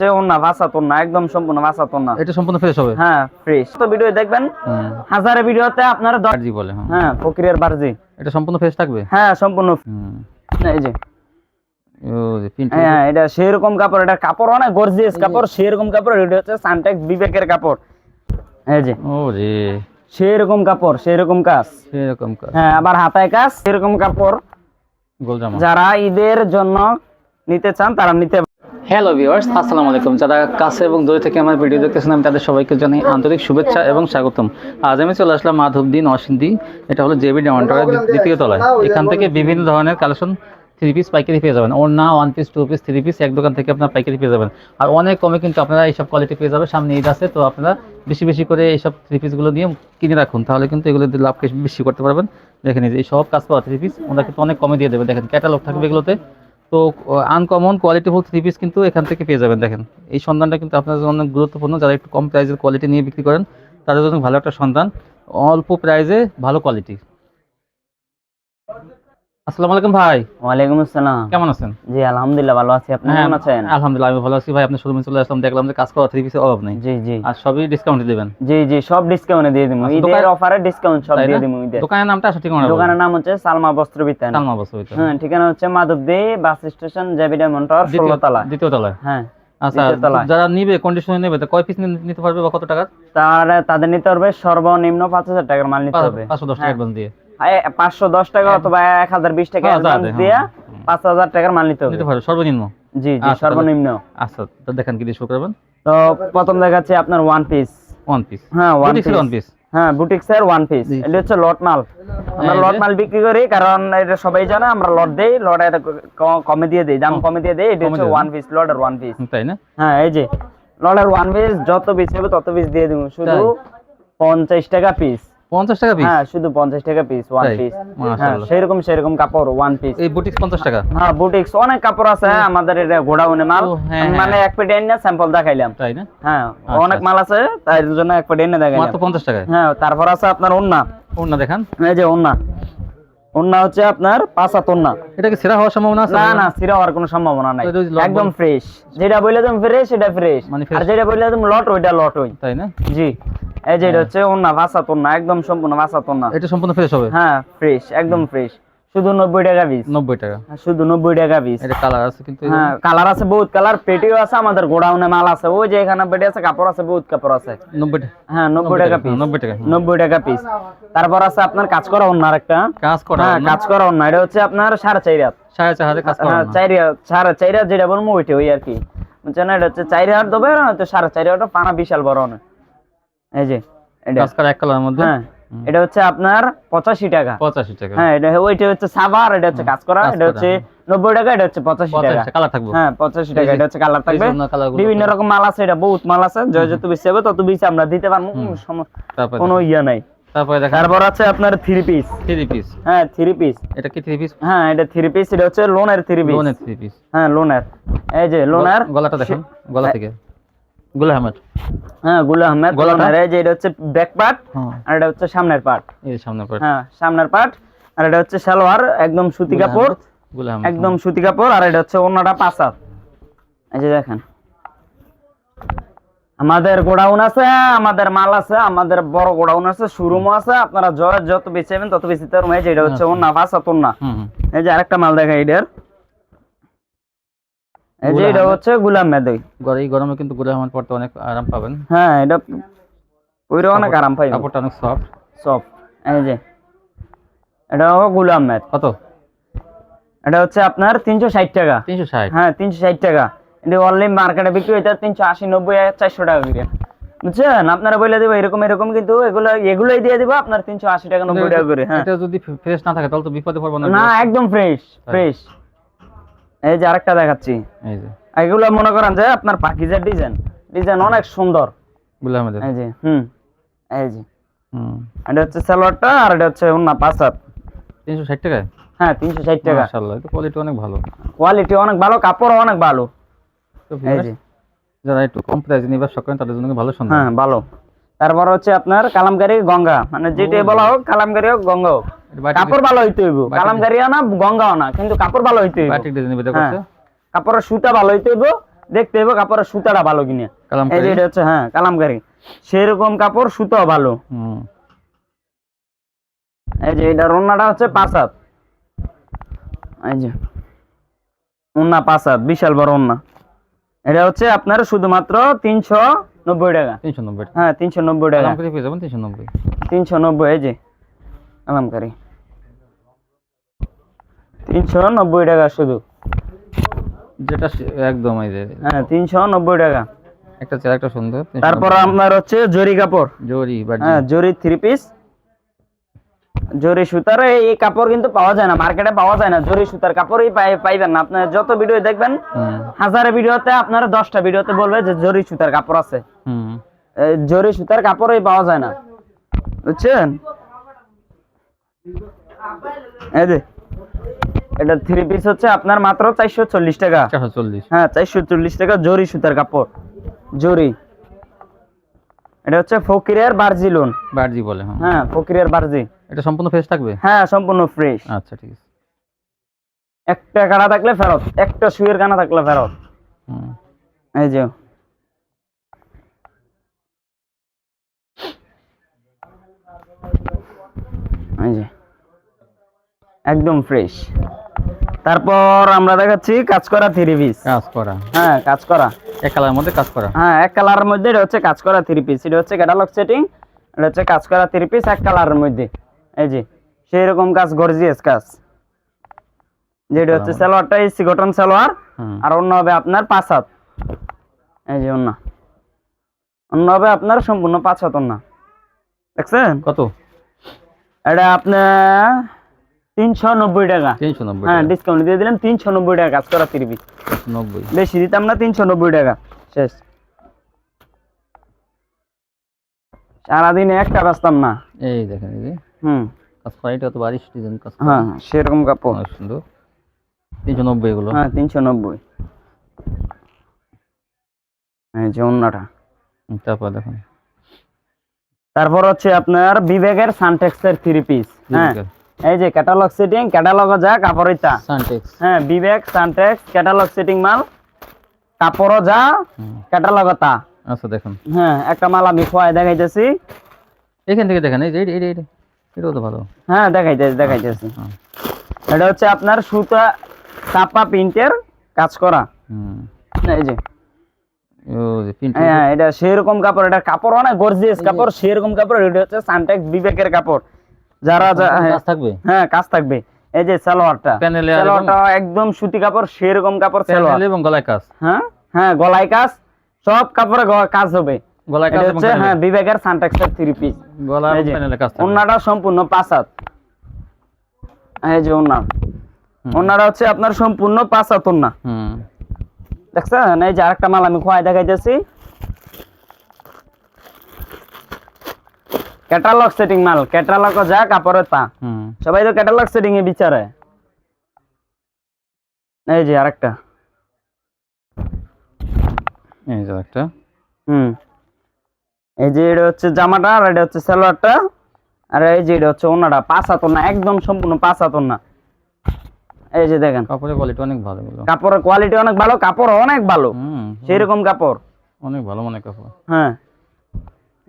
যে ওন্না না একদম সম্পূর্ণ ভাষা না এটা সম্পূর্ণ ফ্রেশ হবে? হ্যাঁ ফ্রেশ তো ভিডিও দেখবেন হাজারে ভিডিওতে আপনারা দশ বলে হ্যাঁ। হ্যাঁ ফকিরের বার্জি। এটা সম্পূর্ণ ফ্রেশ থাকবে? হ্যাঁ সম্পূর্ণ এই যে। ও যে প্রিন্ট হ্যাঁ এটা সেরকম কাপড় এটা কাপড় অনেক গর্জিয়াস কাপড় সেরকম কাপড় এটা হচ্ছে সানটেক্স বিবেকের কাপড়। এই যে। ও রে। সেরকম কাপড় সেরকম কাজ। সেরকম কাজ। হ্যাঁ আবার হাতায় কাজ সেরকম কাপড়। যারা ঈদের জন্য নিতে চান, তারা নিতে হ্যালো ভিউয়ার্স আসসালামু আলাইকুম। যারা কাছে এবং দূরে থেকে আমার ভিডিও দেখতেছেন, আমি তাদের সবাইকে জানাই আন্তরিক শুভেচ্ছা এবং স্বাগতম। আজ আমি চলে আসলাম মাধবদিন অসিন্দি এটা হলো জেবি ডাউনটার দ্বিতীয় তলায়। এখান থেকে বিভিন্ন ধরনের কালেকশন থ্রি পিস পাইকারি পেয়ে যাবেন। ওর না one piece two piece three piece এক দোকান থেকে আপনার পাইকারি পেয়ে যাবেন। আর অনেক কমে কিন্তু আপনারা এইসব কোয়ালিটি পেয়ে যাবেন। সামনে ঈদ আছে, তো আপনারা বেশি বেশি করে এইসব থ্রি পিসগুলো নিয়ে কিনে রাখুন। তাহলে কিন্তু এগুলো লাভ বেশি করতে পারবেন। দেখেন এই সব কাজ পাওয়া থ্রি পিস ওরা কিন্তু অনেক কমে দিয়ে দেবে দেখেন ক্যাটালগ থাকবে এগুলোতে। তো আনকমন কোয়ালিটি কোয়ালিটিফুল থ্রি পিস কিন্তু এখান থেকে পেয়ে যাবেন, দেখেন। এই সন্ধানটা কিন্তু আপনার জন্য অনেক গুরুত্বপূর্ণ। যারা একটু কম প্রাইসের কোয়ালিটি নিয়ে বিক্রি করেন, তাদের জন্য ভালো একটা সন্ধান। অল্প প্রাইসে ভালো কোয়ালিটি আসসালামু আলাইকুম ভাই। ওয়ালাইকুম আসসালাম। কেমন আছেন? জি আলহামদুলিল্লাহ ভালো আছি। আপনি হ্যাঁ, কেমন আছেন? আলহামদুলিল্লাহ আমি ভালো আছি ভাই। শোরুমে চলে আসলাম দেখলাম যে কাজ করা থ্রি পিসের অভাব নেই। জি জি। আর সবই ডিসকাউন্ট দিবেন। জি জি সব ডিসকাউন্টে দিয়ে আচ্ছা, ঈদের অফারে ডিসকাউন্ট সব দিয়ে ঈদের। দোকানের নামটা আসলে ঠিকানা দোকানের নাম হচ্ছে সালমা বস্ত্র বিতান। সালমা বসে হ্যাঁ ঠিকানা হচ্ছে মাধবদী বাস স্টেশন জেবিডা মন্টর ষোলো তলা। দ্বিতীয় তলায়? হ্যাঁ আচ্ছা যারা নিবে কন্ডিশনে নেবে তো কয় পিস নিতে পারবে বা কত টাকা তার তাদের নিতে হবে সর্বনিম্ন পাঁচ হাজার টাকার মাল নিতে হবে। টাকা হ্যাঁ। অ্যাডভান্স দিয়ে। পাঁচশো দশ টাকা অথবা এক হাজার বিশ টাকা হ্যাঁ, যা অ্যাডভান্স দেয়, দিয়া হ্যাঁ। পাঁচ হাজার টাকার মাল নিতে হবে। সর্বনিম্ন? জি জি আচ্ছা, সর্বনিম্ন। আচ্ছা তো দেখেন কি শুরু করবেন। তো প্রথম দেখাচ্ছি আপনার ওয়ান পিস ওয়ান পিস হ্যাঁ ওয়ান পিস ওয়ান পিস হ্যাঁ বুটিক্সের ওয়ান পিস এটা হচ্ছে লট মাল। আমরা লট মাল বিক্রি করি কারণ এটা সবাই জানে আমরা লট দেই লট কমে দিয়ে দেই দাম কমে দিয়ে দেই এটা হচ্ছে ওয়ান পিস লটের ওয়ান পিস তাই না? হ্যাঁ এই যে লটের ওয়ান পিস যত পিস হবে তত পিস দিয়ে দিব। শুধু পঞ্চাশ টাকা পিস পঞ্চাশ টাকা পিস হ্যাঁ শুধু পঞ্চাশ টাকা পিস ওয়ান পিস হ্যাঁ সেরকম সেরকম কাপড় ওয়ান পিস এই বুটিক্স পঞ্চাশ টাকা? হ্যাঁ বুটিক্স অনেক কাপড় আছে আমাদের এটা গোডাউনে মাল। হ্যাঁ, আমি মানে হ্যাঁ। এক পেটে এনে স্যাম্পল দেখাইলাম। তাই না? হ্যাঁ আচ্ছা, অনেক মাল আছে তাই জন্য এক পেটে এনে দেখাইলাম। মাত্র পঞ্চাশ টাকায়? হ্যাঁ তারপর আছে আপনার ওন্না ওনা দেখান। এই যে ওন্না ওন্না হচ্ছে আপনার পাঁচা তোন্না এটা কি সেরা হওয়ার সম্ভাবনা আছে না না সিরা হওয়ার কোনো সম্ভাবনা নাই। একদম ফ্রেশ যেটা বললে তুমি ফ্রেশ সেটা ফ্রেশ মানে আর যেটা বললে তুমি লট ওইটা লট ওই। তাই না? জি। এই যে এটা হচ্ছে ওন্না ভাষা তোন্না একদম সম্পূর্ণ ভাষা তোন্না এটা সম্পূর্ণ ফ্রেশ হবে? হ্যাঁ ফ্রেশ একদম ফ্রেশ শুধু নব্বই টাকা পিস নব্বই টাকা। শুধু নব্বই টাকা পিস এটা কালার আছে কিন্তু হ্যাঁ কালার আছে বহুত কালার পেটিও আছে আমাদের গোডাউনে মাল আছে। ওই যে এখানে পেটি আছে কাপড় আছে বহুত কাপড় আছে। নব্বই টাকা। হ্যাঁ নব্বই টাকা পিস নব্বই টাকা। নব্বই টাকা পিস তারপর আছে আপনার কাজ করা অন্য একটা কাজ করা হ্যাঁ কাজ করা অন্য এটা হচ্ছে আপনার সাড়ে চার হাত। সাড়ে চার কাজ করা হ্যাঁ চার সাড়ে চার হাত যেটা বলব ওইটা ওই আর কি। বুঝছেন এটা হচ্ছে চার হাত দেবে না তো সাড়ে চার হাত পানা বিশাল বড় না এই যে এটা। কাজ এক কালারের মধ্যে? হ্যাঁ এটা হচ্ছে আপনার পঁচাশি টাকা। পঁচাশি টাকা। হ্যাঁ এটা ওইটা হচ্ছে সাবার এটা হচ্ছে কাজ করা এটা হচ্ছে নব্বই টাকা এটা হচ্ছে পঁচাশি টাকা। কালার থাকব। হ্যাঁ পঁচাশি টাকা এটা হচ্ছে কালার থাকবে। বিভিন্ন রকম মাল আছে এটা বহুত মাল আছে যত যত বেশি হবে তত বেশি আমরা দিতে পারব। কোনো ইয়ে নাই। তারপরে দেখা। তারপর আছে আপনার থ্রি পিস থ্রি পিস হ্যাঁ থ্রি পিস এটা কি থ্রি পিস হ্যাঁ এটা থ্রি পিস এটা হচ্ছে লোনের থ্রি পিস লোনের থ্রি পিস হ্যাঁ লোনের এই যে লোনের গলাটা দেখেন গলা থেকে। গুল আহমেদ। হ্যাঁ গুল আহমেদ? যে এটা হচ্ছে ব্যাক পার্ট হ্যাঁ। আর এটা হচ্ছে সামনের পার্ট এই যে সামনে পড়ে হ্যাঁ সামনের পার্ট আর এটা হচ্ছে সালোয়ার একদম সুতি কাপড় একদম সুতি কাপড় আর এটা হচ্ছে অন্যটা পাঁচাত এই যে দেখেন। আমাদের গোডাউন আছে আমাদের মাল আছে আমাদের বড় গোডাউন আছে শোরুমও আছে আপনারা যত বেশি নেবেন তত বেশি তার এটা হচ্ছে অন্য পাঁচাত অন্য হুম এই যে আরেকটা মাল দেখা এটার। এই যে এটা হচ্ছে গুলাম মেদই এই গরমে কিন্তু গুল আহমেদ পড়তে অনেক আরাম পাবেন। হ্যাঁ এটা ওইটা অনেক আরাম পাই কাপড়টা অনেক সফট সব এই যে এটা হলো গুলাম মেদ কত? এটা হচ্ছে আপনার তিনশো ষাট টাকা। তিনশো ষাট? হ্যাঁ তিনশো ষাট টাকা। কিন্তু অনলাইন মার্কেটে বিক্রি হইতে তিনশো আশি নব্বই চারশো টাকা করে। বুঝছেন? আপনারা বলে দেবো এরকম এরকম কিন্তু এগুলো এগুলোই দিয়ে দেবো আপনার তিনশো আশি টাকা নব্বই টাকা করে হ্যাঁ। এটা যদি ফ্রেশ না থাকে তাহলে তো বিপদে পড়ব না। না একদম ফ্রেশ ফ্রেশ এই যে আরেকটা দেখাচ্ছি। এই যে। এগুলো মনে করেন যে আপনার পাকিজার ডিজাইন। ডিজাইন অনেক সুন্দর। আহমেদের এই যে হুম এই যে। হুম। এটা হচ্ছে সালোয়ারটা আর এটা হচ্ছে হাত। তিনশো ষাট টাকায় হ্যাঁ তিনশো ষাট টাকা। মাশাআল্লাহ এটা কোয়ালিটি অনেক ভালো। কোয়ালিটি অনেক ভালো কাপড় অনেক ভালো। এই যে। যারা একটু কম প্রাইসে শখ করেন তাদের জন্য ভালো সন্ধান হ্যাঁ ভালো। তারপর হচ্ছে আপনার কালামকারি গঙ্গা। মানে যেটাই বলা হোক কালামকারি হোক গঙ্গা হোক। কাপড় ভালো হইতে হইব। কালামকারিও না গঙ্গাও না কিন্তু কাপড় ভালো হইতে হইব। বাটিক ডিজাইন ভিতরে হ্যাঁ। কাপড়ের সুতা ভালো হইতে হইব দেখতে হবে কাপড়ের সুতাটা ভালো কিনে। এই যে কালামকারী এটা হচ্ছে হ্যাঁ কালামকারি। সেরকম কাপড় সুতো ভালো। হুম। এই যে এটা রন্নাটা হচ্ছে পাঁচ হাত এই যে উন্না পাঁচ হাত বিশাল বড় উন্না। এটা হচ্ছে আপনার শুধুমাত্র তিনশো নব্বই টাকা। তিনশো নব্বই হ্যাঁ তিনশো নব্বই টাকা। তিনশো নব্বই। তিনশো নব্বই এই যে কালামকারি। তিনশো নব্বই টাকা শুধু। যেটা একদম এই যে হ্যাঁ তিনশো নব্বই টাকা। একটা চেয়ার একটা সুন্দর তারপর আপনার হচ্ছে জরি কাপড়। জরি হ্যাঁ জরি থ্রি পিস জরি সুতার এই কাপড় কিন্তু পাওয়া যায় না মার্কেটে পাওয়া যায় না। জরি সুতার কাপড়ই পাই- পাইবেন না। আপনার যত ভিডিও দেখবেন হাজারে ভিডিওতে আপনার দশটা ভিডিওতে বলবে যে জরি সুতার কাপড় আছে। হুম। জরি সুতার কাপড়ই পাওয়া যায় না। বুঝছেন? এই যে এটা থ্রি পিস হচ্ছে আপনার মাত্র চারশো চল্লিশ টাকা। হ্যাঁ চারশো চল্লিশ টাকা জরি সুতার কাপড়। জরি। এটা হচ্ছে ফকিরের বার্জি লোন বার্জি বলে হ্যাঁ। হ্যাঁ ফকিরের বার্জি। এটা সম্পূর্ণ ফ্রেশ থাকবে? হ্যাঁ সম্পূর্ণ ফ্রেশ আচ্ছা ঠিক আছে। একটা কানা থাকলে ফেরত একটা শুয়ের কানা থাকলে ফেরত। এই যে। এই যে। একদম ফ্রেশ তারপর আমরা দেখাচ্ছি কাজ করা থ্রি পিস কাজ করা। হ্যাঁ কাজ করা। এক কালার মধ্যে কাজ করা। হ্যাঁ এক কালারের মধ্যে এটা হচ্ছে কাজ করা থ্রি পিস এটা হচ্ছে ক্যাটালগ সেটিং এটা হচ্ছে কাজ করা থ্রি পিস এক কালারের মধ্যে। এই যে সেই রকম কাজ গর্জিয়াস কাজ। যেটা হচ্ছে সালোয়ারটা এই সিগটন সালোয়ার আর অন্য হবে আপনার পাঁচ হাত। এই যে অন্য। অন্য হবে আপনার সম্পূর্ণ পাঁচ হাত অন্য। দেখছেন? কত? এটা আপনার তিনশো নব্বই টাকা। তিনশো নব্বই হ্যাঁ ডিসকাউন্ট দিয়ে দিলাম টাকা কাজ করা থ্রি পিস নব্বই। বেশি দিতাম না তিনশো নব্বই টাকা। শেষ। সারাদিনে একটা বাঁচতাম না। এই দেখেন এই হুম। কাজ করা এটা বারিশ ডিজাইন কাজ হ্যাঁ সেরকম কাপড়। সুন্দর। তিনশো নব্বই এগুলো। হ্যাঁ তিনশো নব্বই। এই যে অন্যটা। তারপর দেখুন। তারপর হচ্ছে আপনার বিবেকের সানটেক্সের থ্রি পিস হ্যাঁ এই যে ক্যাটালগ সেটিং ক্যাটালগ যা কাপড় ইতা সানটেক্স হ্যাঁ বিবেক সানটেক্স ক্যাটালগ সেটিং মাল কাপড় যা ক্যাটালগ তা। আচ্ছা দেখুন। হ্যাঁ একটা মাল আমি খোয়াই দেখাইতেছি। এখান থেকে দেখেন এই যে এই- এই এটাও তো ভালো। হ্যাঁ দেখাইতেছি দেখাইতেছি। এটা হচ্ছে আপনার সুতা চাপা প্রিন্টের কাজ করা। হুম। এই যে। হ্যাঁ এটা সেরকম কাপড় এটা কাপড় অনেক গর্জিয়াস কাপড় সেরকম কাপড় এটা হচ্ছে সানটেক্স বিবেকের কাপড়। যারা হ্যাঁ, কাজ থাকবে? হ্যাঁ কাজ থাকবে। এই যে সালোয়ারটা সালোয়ারটা একদম সুতি কাপড় সেরকম কাপড় সালোয়ার। এবং গলায় কাজ? হ্যাঁ? হ্যাঁ গলায় কাজ সব কাপড়ে কাজ হবে। গলায় কাজ হচ্ছে হ্যাঁ বিবেকের সানটেক্সের থ্রি পিস গলা এই এবং যে প্যানেলে কাজ ওন্নাটা সম্পূর্ণ পাঁচ হাত। এই যে ওন্না। ওন্নাটা হচ্ছে আপনার সম্পূর্ণ পাঁচ হাত ওন্না। দেখছেন? এই যে আরেকটা মাল আমি খোয়াই দেখাইতেছি। ক্যাটালগ সেটিং মাল ক্যাটালগ যা কাপড়ের তা। সবাই তো ক্যাটালগ সেটিং এ বিচারে। এই যে আরেকটা। এই যে একটা হুম। এই যে এটা হচ্ছে জামাটা আর এটা হচ্ছে সালোয়ারটা। আর এই যে এটা হচ্ছে ওনাটা পাঁচ ওনা একদম সম্পূর্ণ পাঁচ ওনা এই যে দেখেন। কাপড়ের কোয়ালিটি অনেক ভালো কাপড়ের কোয়ালিটি অনেক ভালো কাপড় অনেক ভালো। হুম সেই রকম কাপড়। অনেক ভালো মানে কাপড়। হ্যাঁ।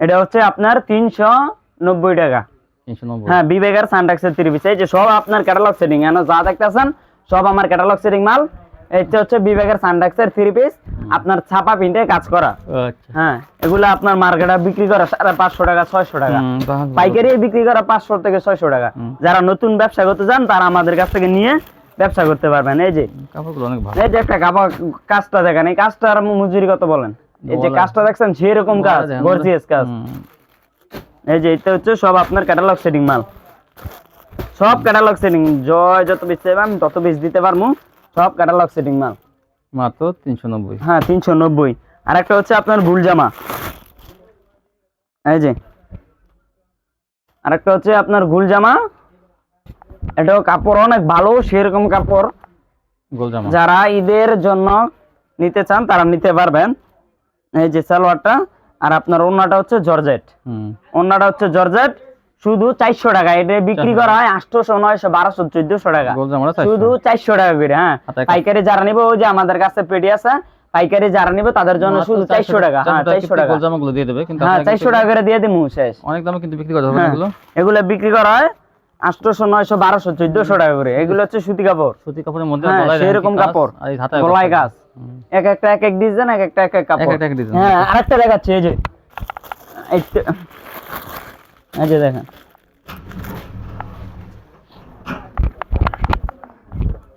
এটা হচ্ছে আপনার তিনশো নব্বই টাকা। হ্যাঁ বিবেকের সানটাক্সের থ্রি পিস এই যে সব আপনার ক্যাটালগ সেটিং যা দেখতেছেন সব আমার ক্যাটালগ সেটিং মাল। এটা হচ্ছে বিবেকের সানটাক্সের থ্রি পিস আপনার ছাপা প্রিন্টে কাজ করা। আচ্ছা। হ্যাঁ এগুলো আপনার মার্কেটে বিক্রি করা সাড়ে পাঁচশো টাকা ছয়শো টাকা। পাইকারি বিক্রি করা পাঁচশো থেকে ছয়শো টাকা। যারা নতুন ব্যবসা করতে চান তারা আমাদের কাছ থেকে নিয়ে ব্যবসা করতে পারবেন। এই যে এই যে একটা কাপড় কাজটা দেখেন এই কাজটার মজুরি কত বলেন? এই যে কাজটা দেখছেন সেরকম কাজ গর্জিয়াস কাজ। এই যে এটা হচ্ছে সব আপনার ক্যাটালগ সেটিং মাল। সব ক্যাটালগ সেটিং জয় যত বেচ চাইবে আমি তত বেচ দিতে পারব। সব ক্যাটালগ সেটিং মাল। মাত্র তিনশো নব্বই। হ্যাঁ তিনশো নব্বই। আর একটা হচ্ছে আপনার ভুল জামা। এই যে। আর একটা হচ্ছে আপনার গুল জামা। এটাও কাপড় অনেক ভালো সেরকম কাপড়। যারা ঈদের জন্য নিতে চান তারা নিতে পারবেন। এই যে সালোয়ারটা। আর আপনার ওন্নাটা হচ্ছে জর্জেট। হুম। ওন্নাটা হচ্ছে জর্জেট শুধু চারশো টাকা। এটা বিক্রি করা হয় আটশোশো নয়শো বারোশো চোদ্দশো টাকা। শুধু চারশো টাকা করে হ্যাঁ। পাইকারি যারা নিবে ওই যে আমাদের কাছে পেটি আছে পাইকারি যারা নিবে তাদের জন্য শুধু চারশো টাকা। হ্যাঁ চারশো টাকা। গোলজামাগুলো দিয়ে দেবে কিন্তু হ্যাঁ চারশো টাকা করে দিয়ে দিমু শেষ। অনেক দামে কিন্তু বিক্রি করতে হবে হ্যাঁ, এগুলো? এগুলো বিক্রি করা হয় আটশোশো নয়শো বারোশো চোদ্দশো টাকা করে। এগুলো হচ্ছে সুতি কাপড়। সুতি কাপড়ের মধ্যে হ্যাঁ, সেরকম কাপড়। গলায় গাছ এক একটা এক এক ডিজাইন এক একটা এক এক কাপড়। একটা এক design। হ্যাঁ আরেকটা দেখাচ্ছি এই যে। এই- যে দেখেন।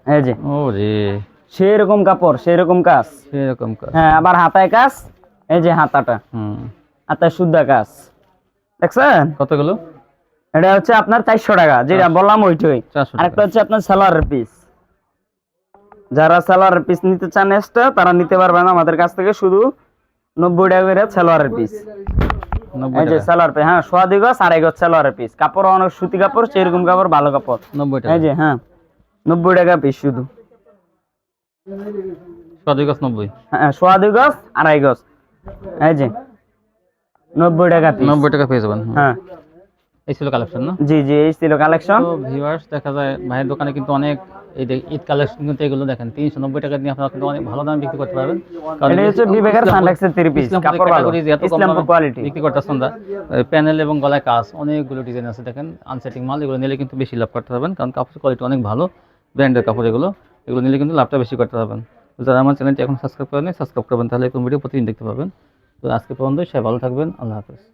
এই যে। ও রে সেরকম কাপড় সেরকম কাজ। সেরকম কাজ। হ্যাঁ আবার হাতায় কাজ এই যে হাতাটা। হুম। হাতায় শুদ্ধ কাজ। দেখছেন? কতগুলো? এটা হচ্ছে আপনার চারশো টাকা যেটা বললাম ওইটাই। আরেকটা হচ্ছে আপনার সালোয়ারের পিস যারা সালোয়ারের পিস নিতে চান এক্সট্রা তারা নিতে পারবেন আমাদের কাছ থেকে শুধু নব্বই টাকা করে সালোয়ারের পিস এই যে সালোয়ার পিস হ্যাঁ সোয়া দুই গজ আড়াই গজ সালোয়ারের পিস কাপড় অনেক সুতি কাপড় সেরকম কাপড় ভালো কাপড়। নব্বই টাকা। এই যে হ্যাঁ নব্বই টাকা পিস শুধু। নব্বই। হ্যাঁ সোয়া দুই গজ আড়াই গজ এই যে নব্বই টাকা পিস নব্বই টাকা পেয়ে যাবেন হ্যাঁ। এই ছিল কালেকশন না? জি জি এই ছিল কালেকশন তো ভিউয়ার্স দেখা যায় ভাইয়ের দোকানে কিন্তু অনেক এই যে ঈদ কালেকশন কিন্তু এগুলো দেখেন তিনশো নব্বই টাকা দিয়ে আপনারা কিন্তু অনেক ভালো দামে বিক্রি করতে পারবেন। কারণ হচ্ছে বিবেকের থ্রি পিস কাপড় ভালো কোয়ালিটি বিক্রি করতেছেন প্যানেল এবং গলায় কাজ অনেকগুলো ডিজাইন আছে দেখেন আনসেটিং মাল এগুলো নিলে কিন্তু বেশি লাভ করতে পারবেন কারণ কাপড় কোয়ালিটি অনেক ভালো ব্র্যান্ডের কাপড় এগুলো এগুলো নিলে কিন্তু লাভটা বেশি করতে পারবেন। যারা আমার চ্যানেলটি এখন সাবস্ক্রাইব করেন সাবস্ক্রাইব করবেন তাহলে এরকম ভিডিও প্রতিদিন দেখতে পাবেন। তো আজকে পর্যন্ত সবাই ভালো থাকবেন আল্লাহ হাফেজ।